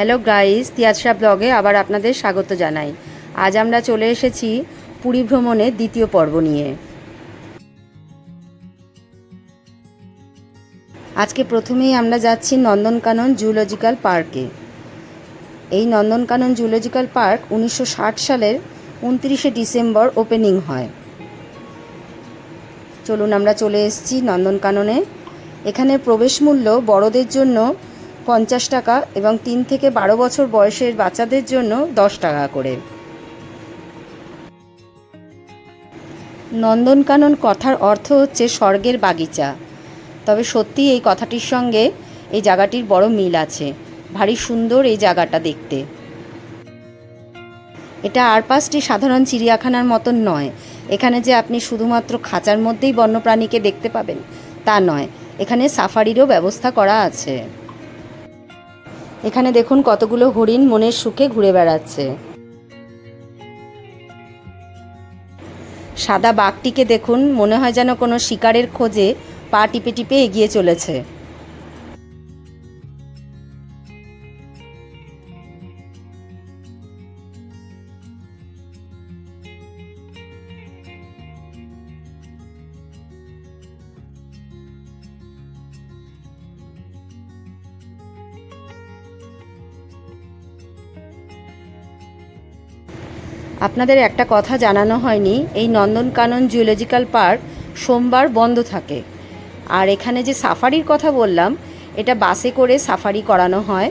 Hello guys তিয়াজরা ব্লগে আবার আপনাদের স্বাগত জানাই। আজ আমরা চলে এসেছি পুরী ভ্রমণের দ্বিতীয় পর্ব নিয়ে। আজকে প্রথমেই আমরা যাচ্ছি নন্দনকানন জুলজিক্যাল পার্কে। এই নন্দনকানন জুলজিক্যাল পার্ক উনিশশো ষাট সালের উনত্রিশে ডিসেম্বর ওপেনিং হয়। চলুন আমরা চলে এসেছি নন্দনকাননে। এখানে প্রবেশ মূল্য বড়দের জন্য পঞ্চাশ টাকা এবং তিন থেকে বারো বছর বয়সের বাচ্চাদের জন্য দশ টাকা করে। নন্দনকানন কথার অর্থ হচ্ছে স্বর্গের বাগিচা। তবে সত্যি এই কথাটির সঙ্গে এই জায়গাটির বড় মিল আছে। ভারী সুন্দর এই জায়গাটা দেখতে। এটা আর পাঁচটি সাধারণ চিড়িয়াখানার মতন নয়। এখানে যে আপনি শুধুমাত্র খাঁচার মধ্যেই বন্যপ্রাণীকে দেখতে পাবেন, তা নয়। এখানে সাফারিরও ব্যবস্থা করা আছে। এখানে দেখুন কতগুলো হরিণ মনের সুখে ঘুরে বেড়াচ্ছে। সাদা বাঘটিকে দেখুন, মনে হয় যেন কোনো শিকারের খোঁজে পা টিপে টিপে এগিয়ে চলেছে। আপনাদের একটা কথা জানানো হয়নি, এই নন্দনকানন জুলজিক্যাল পার্ক সোমবার বন্ধ থাকে। আর এখানে যে সাফারির কথা বললাম, এটা বাসে করে সাফারি করানো হয়।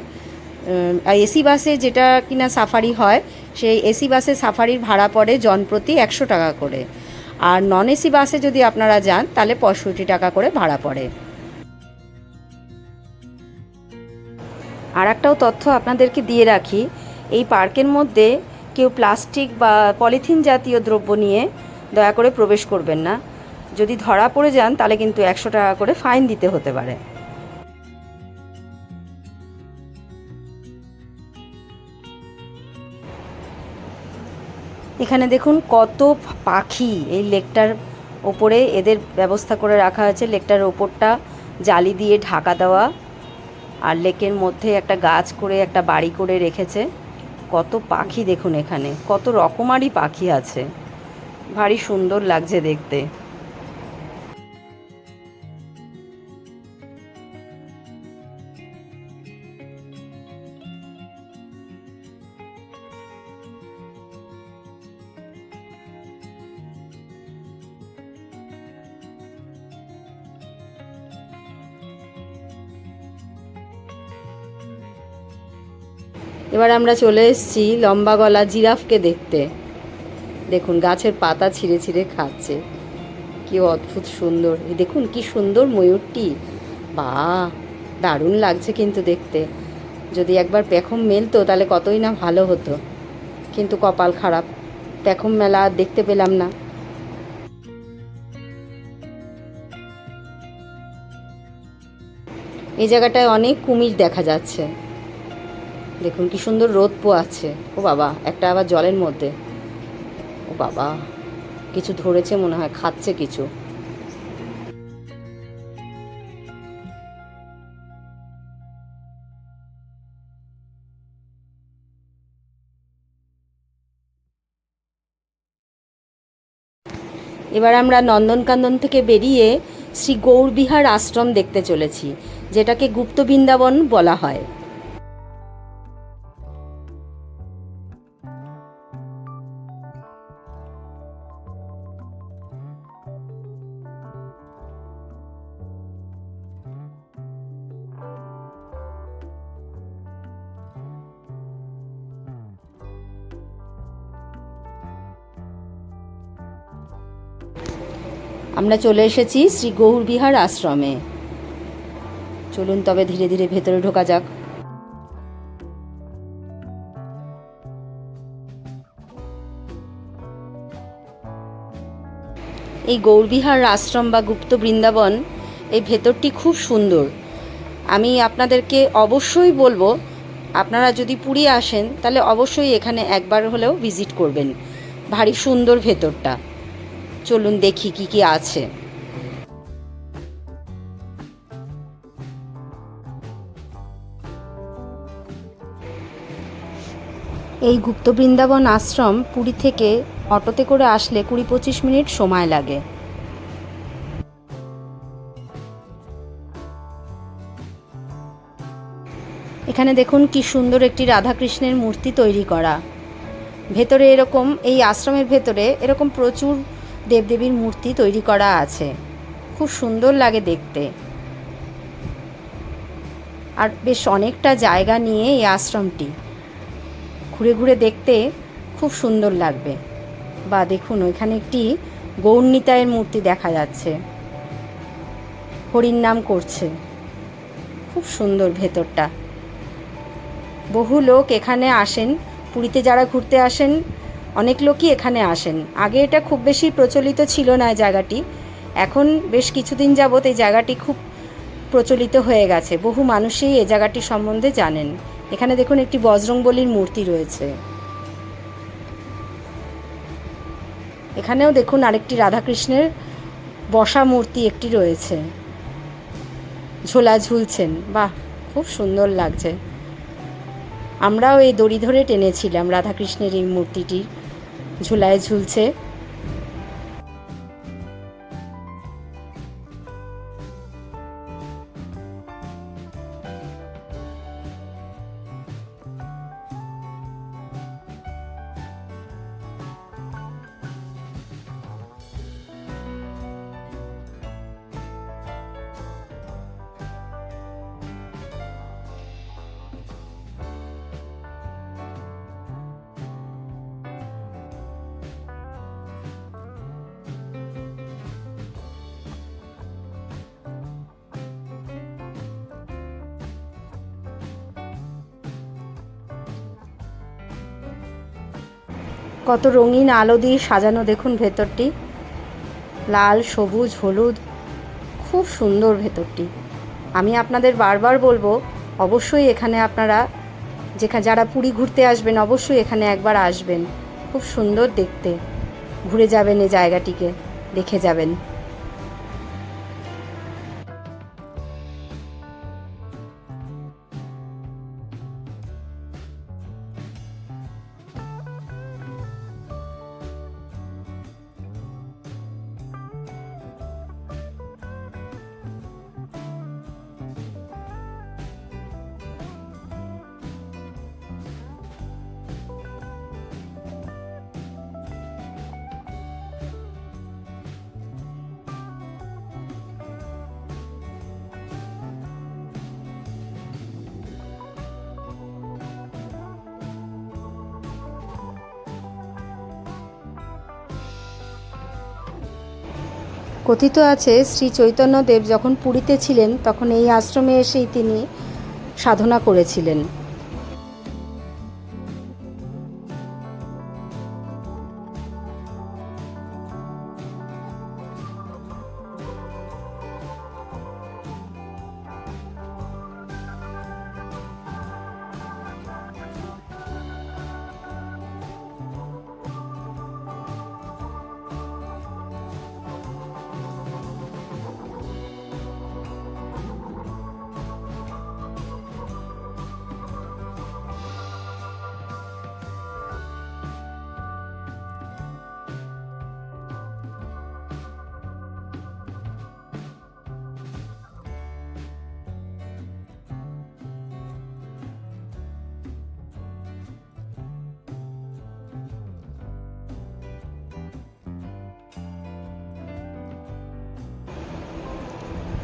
এসি বাসে যেটা কিনা সাফারি হয়, সেই এসি বাসে সাফারির ভাড়া পড়ে জনপ্রতি একশো টাকা করে। আর নন এসি বাসে যদি আপনারা যান, তাহলে পঁয়ষট্টি টাকা করে ভাড়া পড়ে। আর একটাও তথ্য আপনাদেরকে দিয়ে রাখি, এই পার্কের মধ্যে কেউ প্লাস্টিক বা পলিথিন জাতীয় দ্রব্য নিয়ে দয়া করে প্রবেশ করবেন না। যদি ধরা পড়ে যান, তাহলে কিন্তু একশো টাকা করে ফাইন দিতে হতে পারে। এখানে দেখুন কত পাখি এই লেকটার ওপরে এদের ব্যবস্থা করে রাখা আছে। লেকটার ওপরটা জালি দিয়ে ঢাকা দেওয়া, আর লেকের মধ্যে একটা গাছ করে, একটা বাড়ি করে রেখেছে। কত পাখি দেখুন এখানে কত রকমারি পাখি আছে। ভারী সুন্দর লাগছে দেখতে। এবার আমরা চলে এসেছি লম্বা গলা জিরাফকে দেখতে। দেখুন, গাছের পাতা ছিঁড়ে ছিঁড়ে খাচ্ছে। কি অদ্ভুত সুন্দর। দেখুন, কি সুন্দর ময়ূরটি। বা, দারুণ লাগছে কিন্তু দেখতে। যদি একবার পেখম মেলতো, তাহলে কতই না ভালো হতো। কিন্তু কপাল খারাপ। পেখম মেলা আর দেখতে পেলাম না। এই জায়গাটায় অনেক কুমির দেখা যাচ্ছে। দেখুন কি সুন্দর রোদ পোয়াচ্ছে। ও বাবা, একটা আবার জলের মধ্যে। ও বাবা, কিছু ধরেছে মনে হয়, খাচ্ছে কিছু। এবার আমরা নন্দনকানন থেকে বেরিয়ে শ্রী গৌরবিহার আশ্রম দেখতে চলেছি, যেটাকে গুপ্ত বৃন্দাবন বলা হয়। আমরা চলে এসেছি শ্রী গৌরবিহার আশ্রমে। চলুন তবে ধীরে ধীরে ভেতরে ঢোকা যাক। এই গৌরবিহার আশ্রম বা গুপ্ত বৃন্দাবন, এই ভেতরটি খুব সুন্দর। আমি আপনাদেরকে অবশ্যই বলব, আপনারা যদি পুরী আসেন, তাহলে অবশ্যই এখানে একবার হলেও ভিজিট করবেন। ভারী সুন্দর ভেতরটা। চলুন দেখি কি কি আছে। এই গুপ্ত বৃন্দাবন আশ্রম পুরী থেকে অটোতে করে আসলে কুড়ি পঁচিশ মিনিট সময় লাগে। এখানে দেখুন কি সুন্দর একটি রাধাকৃষ্ণের মূর্তি তৈরি করা। ভেতরে এরকম, এই আশ্রমের ভেতরে এরকম প্রচুর দেবদেবীর মূর্তি তৈরি করা আছে। খুব সুন্দর লাগে দেখতে। আর বেশ অনেকটা জায়গা নিয়ে এই আশ্রমটি। ঘুরে ঘুরে দেখতে খুব সুন্দর লাগবে। বা দেখুন, ওইখানে একটি গৌরনীতায়ের মূর্তি দেখা যাচ্ছে। হরির নাম করছে। খুব সুন্দর ভেতরটা। বহু লোক এখানে আসেন। পুরীতে যারা ঘুরতে আসেন অনেক লোকই এখানে আসেন। আগে এটা খুব বেশি প্রচলিত ছিল না জায়গাটি। এখন বেশ কিছুদিন যাবৎ এই জায়গাটি খুব প্রচলিত হয়ে গেছে। বহু মানুষই এই জায়গাটি সম্বন্ধে জানেন। এখানে দেখুন একটি বজরংবলির মূর্তি রয়েছে। এখানেও দেখুন আরেকটি রাধাকৃষ্ণের বসা মূর্তি একটি রয়েছে। ঝোলা ঝুলছেন। বাহ, খুব সুন্দর লাগছে। আমরাও এই দড়ি ধরে টেনেছিলাম রাধাকৃষ্ণের এই মূর্তিটি ঝুলায় ঝুলছে। কত রঙিন আলো দিয়ে সাজানো দেখুন ভেতরটি। লাল, সবুজ, হলুদ, খুব সুন্দর ভেতরটি। আমি আপনাদের বারবার বলব, অবশ্যই এখানে আপনারা যেখানে যারা পুরী ঘুরতে আসবেন, অবশ্যই এখানে একবার আসবেন। খুব সুন্দর দেখতে। ঘুরে যাবেন এই জায়গাটিকে, দেখে যাবেন। কথিত আছে শ্রী চৈতন্যদেব যখন পুরীতে ছিলেন তখন এই আশ্রমে এসেই তিনি সাধনা করেছিলেন।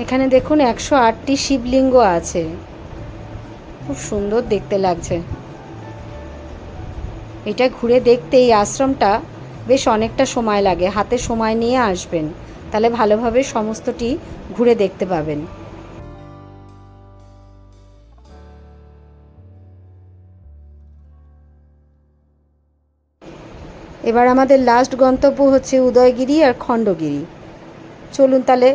এখানে দেখুন একশো আটটি শিবলিঙ্গ আছে। খুব সুন্দর দেখতে লাগছে। এটা ঘুরে দেখতে এই আশ্রমটা বেশ অনেকটা সময় লাগে, হাতে সময় নিয়ে আসবেন। তাহলে ভালোভাবে সমস্তটি ঘুরে দেখতে পাবেন। এবার আমাদের লাস্ট গন্তব্য হচ্ছে উদয়গিরি আর খণ্ডগিরি। চলুন তাহলে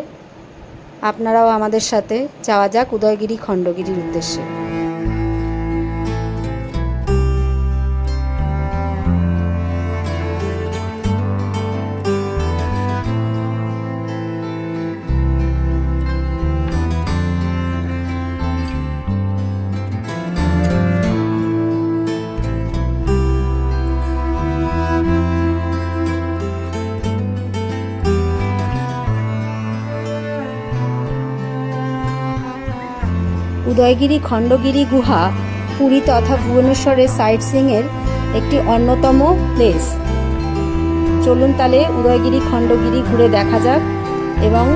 আপনারাও আমাদের সাথে যাওয়া যাক উদয়গিরি খণ্ডগিরির উদ্দেশ্যে। উদয়গিরি, খণ্ডগিরি গুহা, পুরী তথা ভুবনেশ্বরের সাইট সিংয়ের একটি অন্যতম প্লেস চলুন তাহলে উদয়গিরি, খণ্ডগিরি ঘুরে দেখা যাক এবং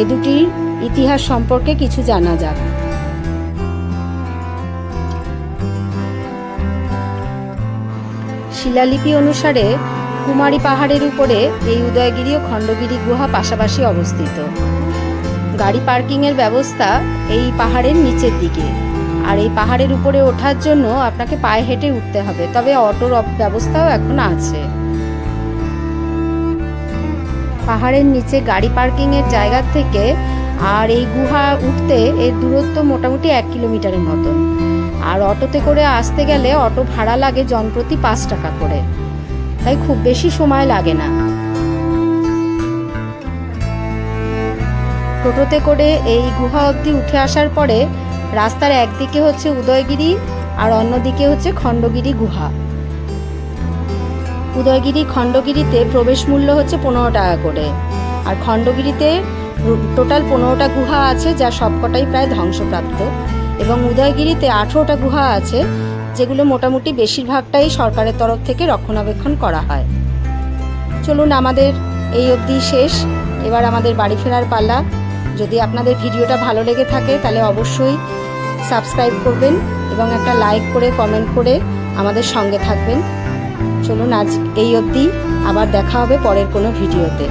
এ দুটির ইতিহাস সম্পর্কে কিছু জানা যাক। শিলালিপি অনুসারে কুমারী পাহাড়ের উপরে এই উদয়গিরি ও খণ্ডগিরি গুহা পাশাপাশি অবস্থিত। গাড়ি পার্কিংয়ের ব্যবস্থা এই পাহাড়ের নিচের দিকে। আর এই পাহাড়ের উপরে ওঠার জন্য আপনাকে পায়ে হেঁটে উঠতে হবে, তবে অটোর ব্যবস্থাও এখন আছে। পাহাড়ের নিচে গাড়ি পার্কিংয়ের জায়গা থেকে আর এই গুহা উঠতে এর দূরত্ব মোটামুটি এক কিলোমিটারের মতন। আর অটোতে করে আসতে গেলে অটো ভাড়া লাগে জনপ্রতি পাঁচ টাকা করে। তাই খুব বেশি সময় লাগে না। টোটোতে করে এই গুহা অবধি উঠে আসার পরে রাস্তার একদিকে হচ্ছে উদয়গিরি আর অন্যদিকে হচ্ছে খণ্ডগিরি গুহা। উদয়গিরি খণ্ডগিরিতে প্রবেশ মূল্য হচ্ছে পনেরো টাকা করে। আর খণ্ডগিরিতে টোটাল পনেরোটা গুহা আছে যা সবকটাই প্রায় ধ্বংসপ্রাপ্ত। এবং উদয়গিরিতে আঠেরোটা গুহা আছে যেগুলো মোটামুটি বেশিরভাগটাই সরকারের তরফ থেকে রক্ষণাবেক্ষণ করা হয়। চলুন আমাদের এই অবধি শেষ। এবার আমাদের বাড়ি ফেরার পালা। যদি আপনাদের ভিডিওটা ভালো লেগে থাকে, তাহলে অবশ্যই সাবস্ক্রাইব করবেন এবং একটা লাইক করে, কমেন্ট করে আমাদের সঙ্গে থাকবেন। চলুন আজ এই অবধি, আবার দেখা হবে পরের কোনো ভিডিওতে।